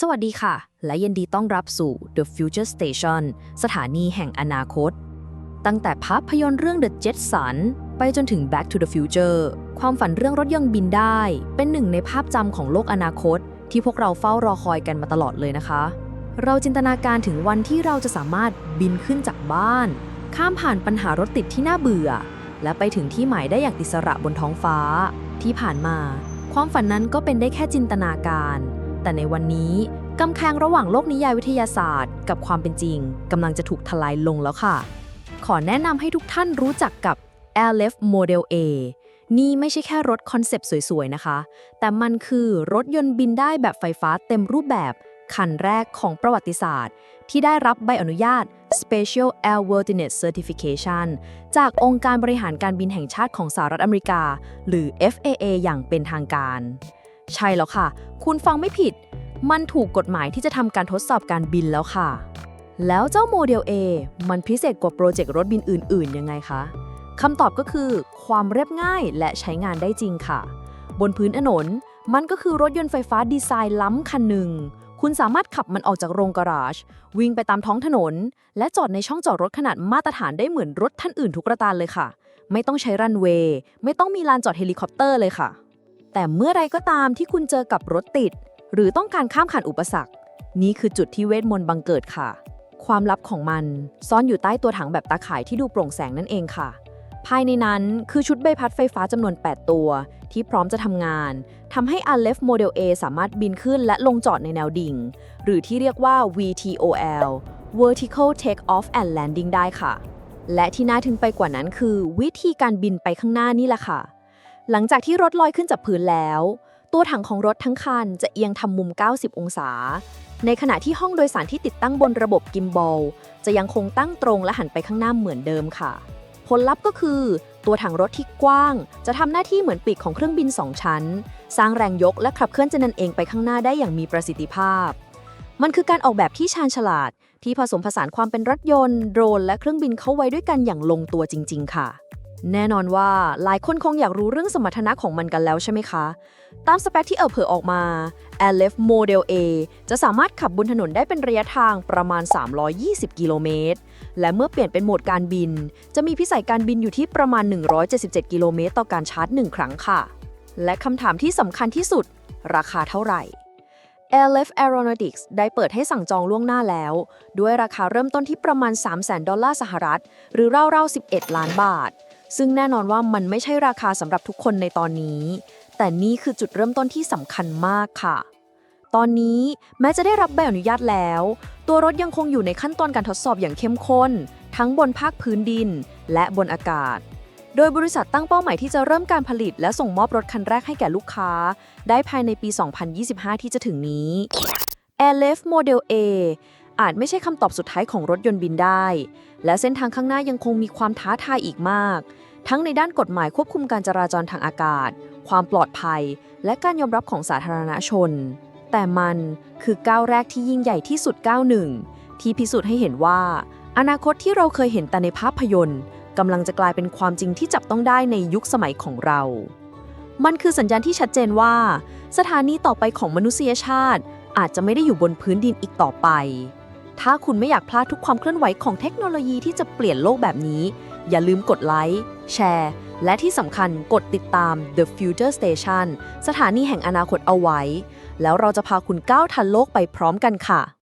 สวัสดีค่ะ และยินดีต้อนรับสู่ The Future Station สถานีแห่งอนาคต ตั้งแต่ภาพยนตร์เรื่อง The Jetson ไปจนถึง Back to the Future ความฝันเรื่องรถยนต์บินได้ เป็นหนึ่งในภาพจำของโลกอนาคต ที่พวกเราเฝ้ารอคอยกันมาตลอดเลยนะคะ เราจินตนาการถึงวันที่เราจะสามารถบินขึ้นจากบ้าน ข้ามผ่านปัญหารถติดที่น่าเบื่อ และไปถึงที่หมายได้อย่างอิสระบนท้องฟ้า ที่ผ่านมา ความฝันนั้นก็เป็นได้แค่จินตนาการ แต่ในวันนี้กำแพงระหว่างโลกนิยายวิทยาศาสตร์ กับความเป็นจริงกำลังจะถูกทลายลงแล้วค่ะ ขอแนะนำให้ทุกท่านรู้จักกับ Aleph Model A นี่ไม่ใช่แค่รถคอนเซปต์สวยๆนะคะ แต่มันคือรถยนต์บินได้แบบไฟฟ้าเต็มรูปแบบ คันแรกของประวัติศาสตร์ ที่ได้รับใบอนุญาต Special Airworthiness Certification จากองค์การบริหารการบินแห่งชาติของสหรัฐอเมริกา หรือ FAA อย่างเป็นทางการ ใช่แล้วค่ะ คุณฟังไม่ผิด มันถูกกฎหมายที่จะทำการทดสอบการบินแล้วค่ะ แล้วเจ้าโมเดล A มันพิเศษกว่าโปรเจกต์รถบินอื่น ๆ ยังไงคะคำตอบก็คือความเรียบง่ายและใช้งานได้จริงค่ะ บนพื้นถนน มันก็คือรถยนต์ไฟฟ้าดีไซน์ล้ำคันหนึ่ง คุณสามารถขับมันออกจากโรงการาจวิ่งไปตามท้องถนน และจอดในช่องจอดรถขนาดมาตรฐานได้เหมือนรถท่านอื่นทุกประการเลยค่ะ ไม่ต้องใช้รันเวย์ไม่ต้องมีลานจอดเฮลิคอปเตอร์เลยค่ะ แต่เมื่อไรก็ตามที่คุณเจอกับรถติด หรือต้องการข้ามผ่านอุปสรรค นี่คือจุดที่เวทมนต์บังเกิดค่ะ ความลับของมันซ่อนอยู่ใต้ตัวถังแบบตาข่ายที่ดูโปร่งแสงนั่นเองค่ะ ภายในนั้นคือชุดใบพัดไฟฟ้าจำนวน 8 ตัว ที่พร้อมจะทำงานทำให้ Aleph Model A สามารถบินขึ้นและลงจอดในแนวดิ่ง หรือที่เรียกว่า VTOL Vertical Take Off and Landing ได้ค่ะ และที่น่าทึ่งไปกว่านั้นคือ วิธีการบินไปข้างหน้านี่แหละค่ะ หลังจากที่รถลอยขึ้นจากพื้นแล้ว ตัวถังของรถทั้งคันจะเอียงทำมุม 90 องศา ในขณะที่ห้องโดยสารที่ติดตั้งบนระบบกิมบอลจะยังคงตั้งตรงและหันไปข้างหน้าเหมือนเดิมค่ะ ผลลัพธ์ก็คือ ตัวถังรถที่กว้าง จะทำหน้าที่เหมือนปีกของเครื่องบิน 2 ชั้น สร้างแรงยกและขับเคลื่อนจนันเองไปข้างหน้าได้อย่างมีประสิทธิภาพ มันคือการออกแบบที่ชาญฉลาด ที่ผสมผสานความเป็นรถยนต์ โดรน และเครื่องบินเข้าไว้ด้วยกันอย่างลงตัวจริง ๆ ค่ะ แน่นอนว่าหลายคนคงอยากรู้เรื่องสมรรถนะของมันกันแล้วใช่ไหมคะ ตามสเปคที่เออเผยออกมา Aleph Model A จะสามารถขับบนถนนได้เป็นระยะทางประมาณ 320 กิโลเมตร และเมื่อเปลี่ยนเป็นโหมดการบิน จะมีพิสัยการบินอยู่ที่ประมาณ 177 กิโลเมตรต่อการชาร์จ 1 ครั้งค่ะ และคำถามที่สำคัญที่สุด ราคาเท่าไหร่ Aleph Aeronautics ได้เปิดให้สั่งจองล่วงหน้าแล้ว ด้วยราคาเริ่มต้นที่ประมาณ 300,000 ดอลลาร์สหรัฐ หรือราวๆ 11 ล้านบาท ซึ่งแน่นอนว่ามันไม่ใช่ราคาสำหรับทุกคนในตอนนี้ แต่นี่คือจุดเริ่มต้นที่สำคัญมากค่ะ ตอนนี้แม้จะได้รับใบอนุญาตแล้ว ตัวรถยังคงอยู่ในขั้นตอนการทดสอบอย่างเข้มข้น ทั้งบนภาคพื้นดิน และบนอากาศ โดยบริษัทตั้งเป้าหมายที่จะเริ่มการผลิต และส่งมอบรถคันแรกให้แก่ลูกค้า ได้ภายในปี 2025 ที่จะถึงนี้ Aleph Model A อาจไม่ใช่คำตอบสุดท้ายของรถยนต์บินได้ และเส้นทางข้างหน้ายังคงมีความท้าทายอีกมาก ทั้งในด้านกฎหมายควบคุมการจราจรทางอากาศ ความปลอดภัย และการยอมรับของสาธารณชน แต่มันคือก้าวแรกที่ยิ่งใหญ่ที่สุดก้าวหนึ่งที่พิสูจน์ให้เห็นว่า อนาคตที่เราเคยเห็นแต่ในภาพยนตร์กำลังจะกลายเป็นความจริงที่จับต้องได้ในยุคสมัยของเรา มันคือสัญญาณที่ชัดเจนว่า สถานีต่อไปของมนุษยชาติอาจจะไม่ได้อยู่บนพื้นดินอีกต่อไป ถ้าคุณไม่อยากพลาดทุกความเคลื่อนไหวของเทคโนโลยีที่จะเปลี่ยนโลกแบบนี้ อย่าลืมกดไลค์ แชร์ และที่สำคัญกดติดตาม The Future Station สถานีแห่งอนาคตเอาไว้ แล้วเราจะพาคุณก้าวทันโลกไปพร้อมกันค่ะ